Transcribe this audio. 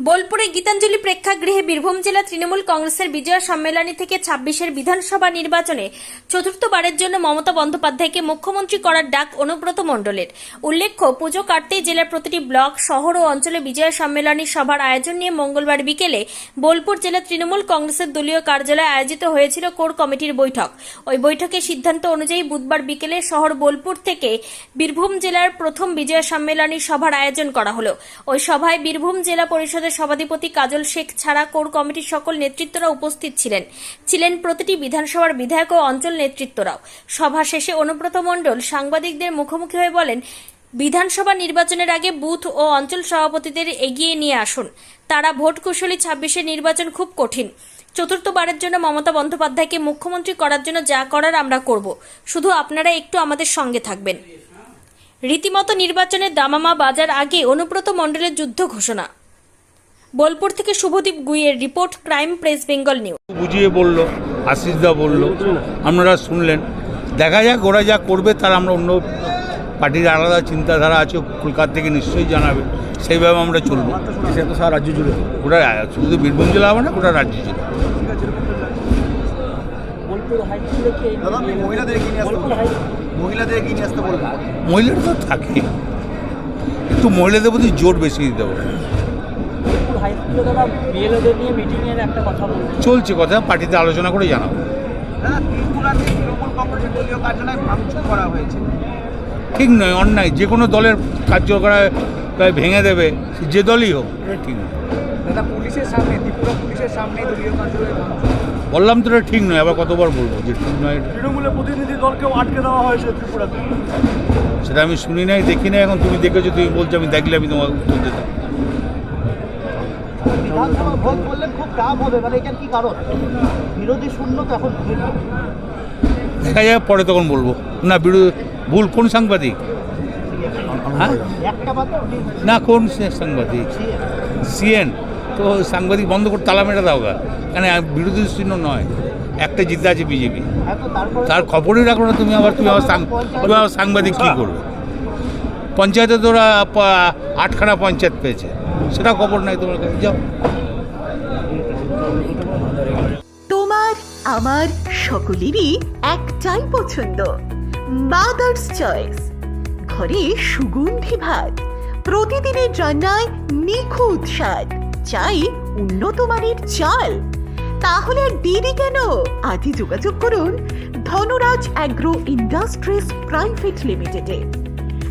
বোলপুরে গীতাঞ্জলি প্রেক্ষাগৃহে বীরভূম জেলা তৃণমূল কংগ্রেসের বিজয় সম্মেলনী থেকে ছাব্বিশের বিধানসভা নির্বাচনে চতুর্থবারের জন্য মমতা বন্দ্যোপাধ্যায়কে মুখ্যমন্ত্রী করার ডাক অনুব্রত মণ্ডলের। উল্লেখ্য, পুজো কাটতেই জেলার প্রতিটি ব্লক, শহর ও অঞ্চলে বিজয় সম্মেলনী সভার আয়োজন নিয়ে মঙ্গলবার বিকেলে বোলপুর জেলা তৃণমূল কংগ্রেসের দলীয় কার্যালয়ে আয়োজিত হয়েছিল কোর কমিটির বৈঠক। ওই বৈঠকে সিদ্ধান্ত অনুযায়ী বুধবার বিকেলে শহর বোলপুর থেকে বীরভূম জেলার প্রথম বিজয় সম্মেলনী সভার আয়োজন করা হল। ওই সভায় বীরভূম জেলা পরিষদের সভাধিপতি কাজল শেখ ছাড়া কোর কমিটির সকল নেতৃত্বরা উপস্থিত ছিলেন। ছিলেন প্রতিটি বিধানসভার বিধায়ক ও অঞ্চল নেতৃত্বরাও। সভা শেষে অনুব্রত মণ্ডল সাংবাদিকদের মুখোমুখি হয়ে বলেন, বিধানসভা নির্বাচনের আগে বুথ ও অঞ্চল সভাপতিদের এগিয়ে নিয়ে আসুন। তারা ভোট কুশলী ছাব্বিশে নির্বাচন খুব কঠিন। চতুর্থবারের জন্য মমতা বন্দ্যোপাধ্যায়কে মুখ্যমন্ত্রী করার জন্য যা করার আমরা করব। শুধু আপনারা একটু আমাদের সঙ্গে থাকবেন। রীতিমতো নির্বাচনের দামামা বাজার আগে অনুব্রত মণ্ডলের যুদ্ধ ঘোষণা। বোলপুর থেকে Subhadeep গুইয়ের report crime press Bengal news. বুঝিয়ে বলল আশিসদা বলল আপনারা শুনলেন। দেখা যাক ওরা যা করবে তার আমরা অন্য পার্টির আলাদা চিন্তাধারা আছে কলকাতা থেকে নিশ্চয়ই জানাবে। সেইভাবে আমরা চলবো। সেটা তো সারা রাজ্য জুড়ে। ওটা শুধু বীরভূম জেলা হবে না ওটা রাজ্য জুড়ে। মহিলাদের তো থাকে। কিন্তু মহিলাদের প্রতি জোর বেশি দিতে হবে। হাই দাদা বিএলওদের নিয়ে মিটিংয়ের একটা কথা চলছে কথা পার্টিতে আলোচনা করে জানাব। দাদা ত্রিপুরাতে তৃণমূল কংগ্রেসের দলীয় কার্যালয় ভাঙচুর করা হয়েছে। ঠিক নয় অন্যায়। যে কোনো দলের কার্যকলাপ ভেঙে দেবে যে দলই হোক ঠিক নয়। দাদা পুলিশের সামনে ত্রিপুরা পুলিশের সামনে দলীয় কার্যালয় বললাম তো এটা ঠিক নয় আবার কতবার বলব যে ঠিক নয় তৃণমূলের প্রতিনিধি দলকেও আটকে দেওয়া হয়েছে ত্রিপুরাতে। সেটা আমি শুনি নাই দেখি নাই। এখন তুমি দেখেছ তুমি বলছো আমি দেখলে আমি তোমাকে উত্তর দিতাম। বিধানসভা ভোট করলে খুব টাফ হবে মানে এটার কি কারণ? বিরোধী শূন্য তো এখন দেখা যায় পরে তখন বলব। না বিরোধী ভুল কোন সাংবাদিক? হ্যাঁ? মাত্র না কোন সাংবাদিক? সিএন। তো সাংবাদিক বন্ধ করে তালা মেটা দাও গা। কেন বিরোধী চিহ্ন নয়। একটা জিতে আছে বিজেপি। তারপরে তার খবরই রাখো না তুমি আবার তুমি আবার সাং- তুমি আবার সাংবাদিক কী করবে? পঞ্চায়েতে তো ওরা আটখানা পঞ্চায়েত পেয়েছে। সেটা খবর নাই তোমার কাছে। যাও। তোমার, আমার সকলেরই একটাই পছন্দ। মাদার্স চয়েস ঘরে সুগন্ধি ভাত। প্রতিদিনের রান্নায় নিখুঁত স্বাদ। চাই উন্নত মানের চাল। তাহলে আর দেরি কেন? আজই যোগাযোগ করুন ধনরাজ অ্যাগ্রো ইন্ডাস্ট্রিজ প্রাইভেট লিমিটেডে।